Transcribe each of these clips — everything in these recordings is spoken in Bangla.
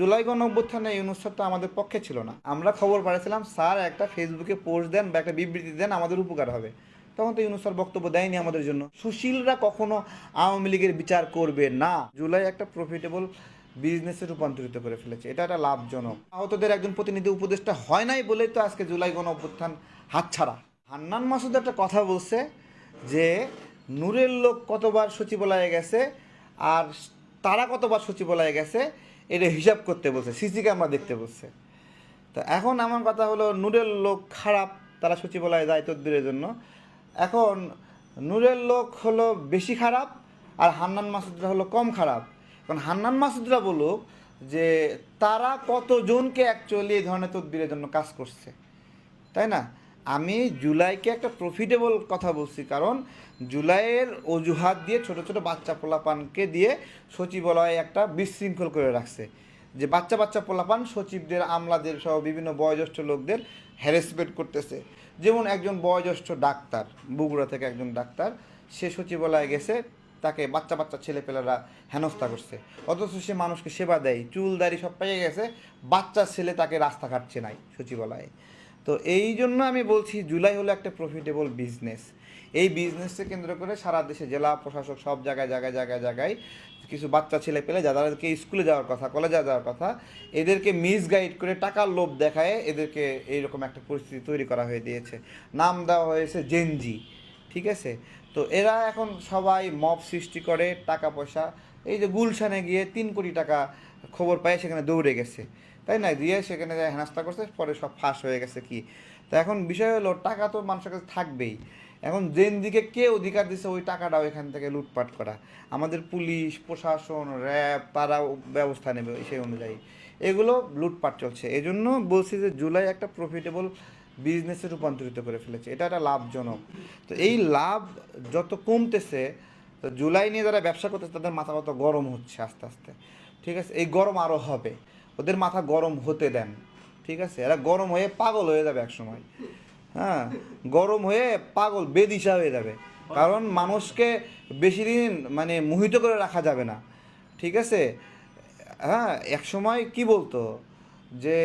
জুলাই গণ অভ্যুত্থানে ইউনুস স্যার আমাদের পক্ষে ছিল না। আমরা খবর পাঠিয়েছিলাম স্যার, একটা ফেসবুকে পোস্ট দেন বা একটা বিবৃতি দেন, আমাদের উপকার হবে। তখন তো ইউনুস স্যার বক্তব্য দেয়নি আমাদের জন্য। সুশীলরা কখনো আওয়ামী লীগের বিচার করবে না। জুলাই একটা প্রফিটেবল বিজনেসে রূপান্তরিত করে ফেলেছে। এটা একটা লাভজনক। আহতদের একজন প্রতিনিধি উপদেষ্টা হয় নাই বলেই তো আজকে জুলাই গণ অভ্যুত্থান হাতছাড়া। হান্নান মাসুদ একটা কথা বলছে যে, নূরের লোক কতবার সচিবালয়ে গেছে আর তারা কতবার সচিবালয়ে গেছে এটা হিসাব করতে বলছে, সিসি ক্যামেরা দেখতে বলছে। তো এখন আমার কথা হলো, নূরের লোক খারাপ, তারা সচিবালয়ে যায় তদবিরের জন্য। এখন নূরের লোক হলো বেশি খারাপ আর হান্নান মাসুদরা হলো কম খারাপ। এখন হান্নান মাসুদরা বলুক যে তারা কতজনকে অ্যাকচুয়ালি এই ধরনের তদবিরের জন্য কাজ করছে। তাই না? আমি জুলাইকে একটা প্রফিটেবল কথা বলছি, কারণ জুলাইয়ের অজুহাত দিয়ে ছোট ছোট বাচ্চা পোলাপানকে দিয়ে সচিবালয়ে একটা বিশৃঙ্খল করে রাখছে। যে বাচ্চা বাচ্চা পোলাপান সচিবদের, আমলাদের সহ বিভিন্ন বয়োজ্যেষ্ঠ লোকদের হ্যারাসমেন্ট করতেছে। যেমন একজন বয়োজ্যেষ্ঠ ডাক্তার, বগুড়া থেকে একজন ডাক্তার, সে সচিবালয়ে গেছে, তাকে বাচ্চা বাচ্চা ছেলেপেলেরা হেনস্থা করছে। অথচ সে মানুষকে সেবা দেয় চুল দাড়ি সব পেয়ে গেছে, বাচ্চা ছেলে তাকে রাস্তাঘাট নাই সচিবালয়ে। তো এই জন্য আমি বলছি জুলাই হলো একটা প্রফিটেবল বিজনেস এই বিজনেসকে কেন্দ্র করে সারা দেশে জেলা, প্রশাসক সব জায়গায় জায়গায় জায়গায় জায়গায় কিছু বাচ্চা, ছেলে পেলে যাদেরকে স্কুলে যাওয়ার কথা কলেজে যাওয়ার কথা, এদেরকে মিসগাইড করে টাকার লোভ দেখায় এদেরকে এইরকম একটা পরিস্থিতি তৈরি করা হয়ে দিয়েছে। নাম দেওয়া হয়েছে জেনজি ঠিক আছে? তো এরা এখন সবাই মব সৃষ্টি করে টাকা পয়সা। এই যে গুলশানে গিয়ে তিন কোটি টাকা খবর পায়, সেখানে দৌড়ে গেছে। তাই না? দিয়ে সেখানে যায় হেনাস্তা করছে, পরে সব ফাঁস হয়ে গেছে কি? তো এখন বিষয় হলো, টাকা তো মানুষের কাছে থাকবেই। এখন যেন দিকে কে অধিকার দিছে, ওই টাকাটাও এখান থেকে লুটপাট করা। আমাদের পুলিশ, প্রশাসন, র্যাব, তারাও ব্যবস্থা নেবে সেই অনুযায়ী। এগুলো লুটপাট চলছে। এই জন্য বলছি যে জুলাই একটা প্রফিটেবল বিজনেসে রূপান্তরিত করে ফেলেছে। এটা একটা লাভজনক। তো এই লাভ যত কমতেছে, তো জুলাই নিয়ে যারা ব্যবসা করতেছে, তাদের মাথা কত গরম হচ্ছে আস্তে আস্তে। ঠিক আছে? এই গরম আরও হবে। ওদের মাথা গরম হতে দেন, ঠিক আছে? এরা গরম হয়ে পাগল হয়ে যাবে একসময়। হ্যাঁ? গরম হয়ে পাগল, বেদিশা হয়ে যাবে। কারণ মানুষকে বেশি দিন মানে মোহিত করে রাখা যাবে না, ঠিক আছে? হ্যাঁ এক সময় কি বলতো? যে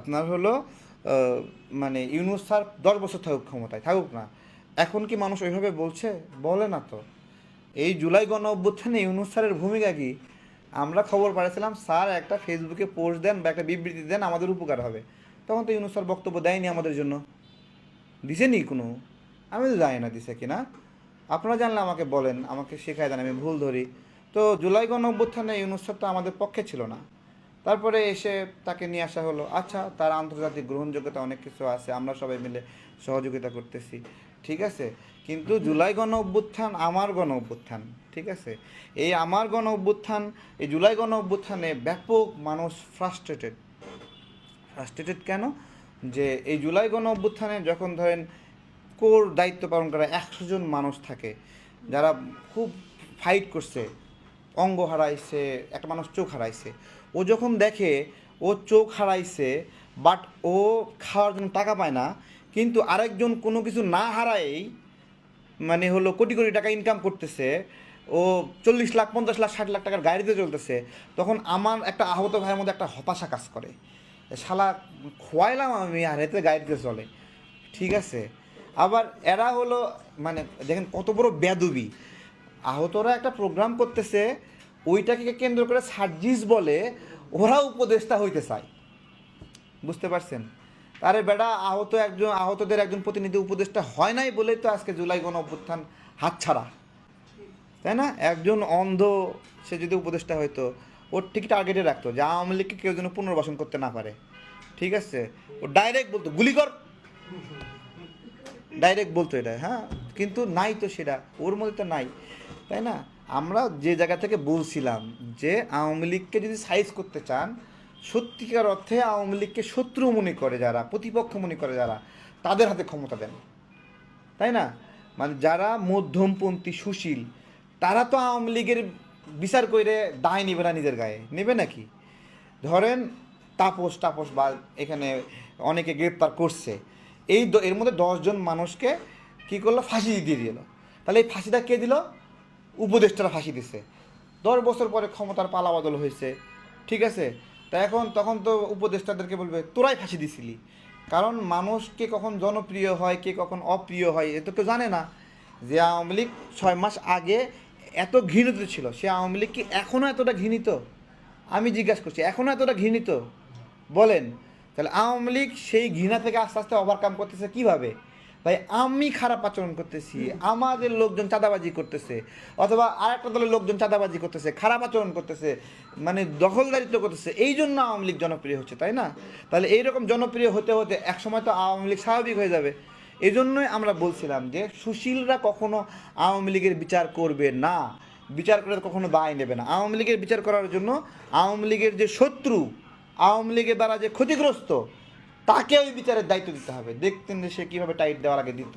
আপনার হলো মানে ইউনুস স্যার দশ বছর থাকুক ক্ষমতায়, থাকুক না। এখন কি মানুষ ওইভাবে বলছে? বলে না তো। এই জুলাই গণ অভ্যুত্থানে ইউনুস স্যারের ভূমিকা কি? আমরা খবর পাঠিয়েছিলাম স্যার একটা ফেসবুকে পোস্ট দেন বা একটা বিবৃতি দেন, আমাদের উপকার হবে। তখন তো ইউনুস স্যার বক্তব্য দেয়নি আমাদের জন্য। দিছেনি কোনো? আমি তো জানি না দিছে কিনা। আপনারা জানলে আমাকে বলেন, আমাকে শেখায় দেন, আমি ভুল ধরি। তো জুলাই গণ অভ্যুত্থানে ইউনুস স্যার তো আমাদের পক্ষে ছিল না। তারপরে এসে তাকে নিয়ে আসা হলো। আচ্ছা তার আন্তর্জাতিক গ্রহণযোগ্যতা অনেক কিছু আছে, আমরা সবাই মিলে সহযোগিতা করতেছি। ঠিক আছে? কিন্তু জুলাই গণ অভ্যুত্থান আমার গণ অভ্যুত্থান, ঠিক আছে? এই আমার গণ অভ্যুত্থান, এই জুলাই গণ অভ্যুত্থানে ব্যাপক মানুষ ফ্রাস্ট্রেটেড ফ্রাস্ট্রেটেড কেন? যে এই জুলাই গণ অভ্যুত্থানে যখন ধরেন কোর দায়িত্ব পালন করা একশো জন মানুষ থাকে, যারা খুব ফাইট করছে, অঙ্গ হারাইছে, একটা মানুষ চোখ হারাইছে, ও যখন দেখে ও চোখ হারাইছে বাট ও খাওয়ার জন্য টাকা পায় না, কিন্তু আরেকজন কোনো কিছু না হারায়েই মানে হলো কোটি কোটি টাকা ইনকাম করতেছে, ও চল্লিশ লাখ, পঞ্চাশ লাখ, ষাট লাখ টাকার গাড়িতে চলতেছে, তখন আমার একটা আহত ভাইয়ের মধ্যে একটা হতাশা কাজ করে। শালা খোয়াইলাম আমি আর এতে গাড়িতে চলে। ঠিক আছে? আবার এরা হলো মানে দেখেন কত বড় বেদবি আহতরা একটা প্রোগ্রাম করতেছে, ওইটাকে কেন্দ্র করে সার্জিস বলে ওরা উপদেষ্টা হইতে চায়। বুঝতে পারছেন? আরে বেটা, আহত একজন, আহতদের একজন প্রতিনিধি উপদেষ্টা হয় নাই বলেই তো আজকে জুলাই গণ অভ্যুত্থান হাতছাড়া। তাই না? একজন অন্ধ, সে যদি উপদেষ্টা হয়তো, ওর ঠিক টার্গেটে রাখতো যে আওয়ামী লীগকে কেউ যেন পুনর্বাসন করতে না পারে। ঠিক আছে? ও ডাইরেক্ট বলতো, গুলি কর! ডাইরেক্ট বলতো এটা হ্যাঁ? কিন্তু নাই তো সেটা, ওর মধ্যে তো নাই। তাই না? আমরা যে জায়গা থেকে বলছিলাম যে আওয়ামী লীগকে যদি সাইজ করতে চান সত্যিকার অর্থে আওয়ামী লীগকে শত্রু মনে করে যারা, প্রতিপক্ষ মনে করে যারা, তাদের হাতে ক্ষমতা দেন। তাই না? মানে যারা মধ্যমপন্থী, সুশীল, তারা তো আওয়ামী লীগের বিচার করে দায় নেবে না নিজের গায়ে। নেবে নাকি? ধরেন তাপস টাপস বা এখানে অনেকে গ্রেপ্তার করছে। এই এর মধ্যে দশজন মানুষকে কি করল? ফাঁসি দিয়ে দিল। তাহলে এই ফাঁসিটা কে দিল? উপদেষ্টারা ফাঁসি দিছে। দশ বছর পরে ক্ষমতার পালাবদল হয়েছে। ঠিক আছে? তা এখন তখন তো উপদেষ্টাদেরকে বলবে, তোরাই ফাঁসি দিছিলি। কারণ মানুষকে কখন জনপ্রিয় হয়, কে কখন অপ্রিয় হয়, এ তো কেউ জানে না। যে আওয়ামী লীগ ছয় মাস আগে এত ঘৃণিত ছিল, সে আওয়ামী লীগ কি এখনও এতটা ঘৃণিত? আমি জিজ্ঞাসা করছি এখনও এতটা ঘৃণিত? বলেন। তাহলে আওয়ামী লীগ সেই ঘৃণা থেকে আস্তে আস্তে ওভারকাম করতেছে কীভাবে? ভাই আমি খারাপ আচরণ করতেছি আমাদের লোকজন চাঁদাবাজি করতেছে অথবা আরেকটা দলের লোকজন চাঁদাবাজি করতেছে খারাপ আচরণ করতেছে মানে দখলদারিত্ব করতেছে এই জন্য আওয়ামী লীগ জনপ্রিয় হচ্ছে তাই না? তাহলে এইরকম জনপ্রিয় হতে হতে একসময় তো আওয়ামী লীগ স্বাভাবিক হয়ে যাবে। এই জন্যই আমরা বলছিলাম যে সুশীলরা কখনো আওয়ামী লীগের বিচার করবে না। বিচার করে কখনো দায় নেবে না। আওয়ামী লীগের বিচার করার জন্য আওয়ামী লীগের যে শত্রু আওয়ামী লীগের দ্বারা যে ক্ষতিগ্রস্ত তাকে ওই বিচারের দায়িত্ব দিতে হবে। দেখতেন যে সে কীভাবে টাইট দেওয়ার আগে দিত।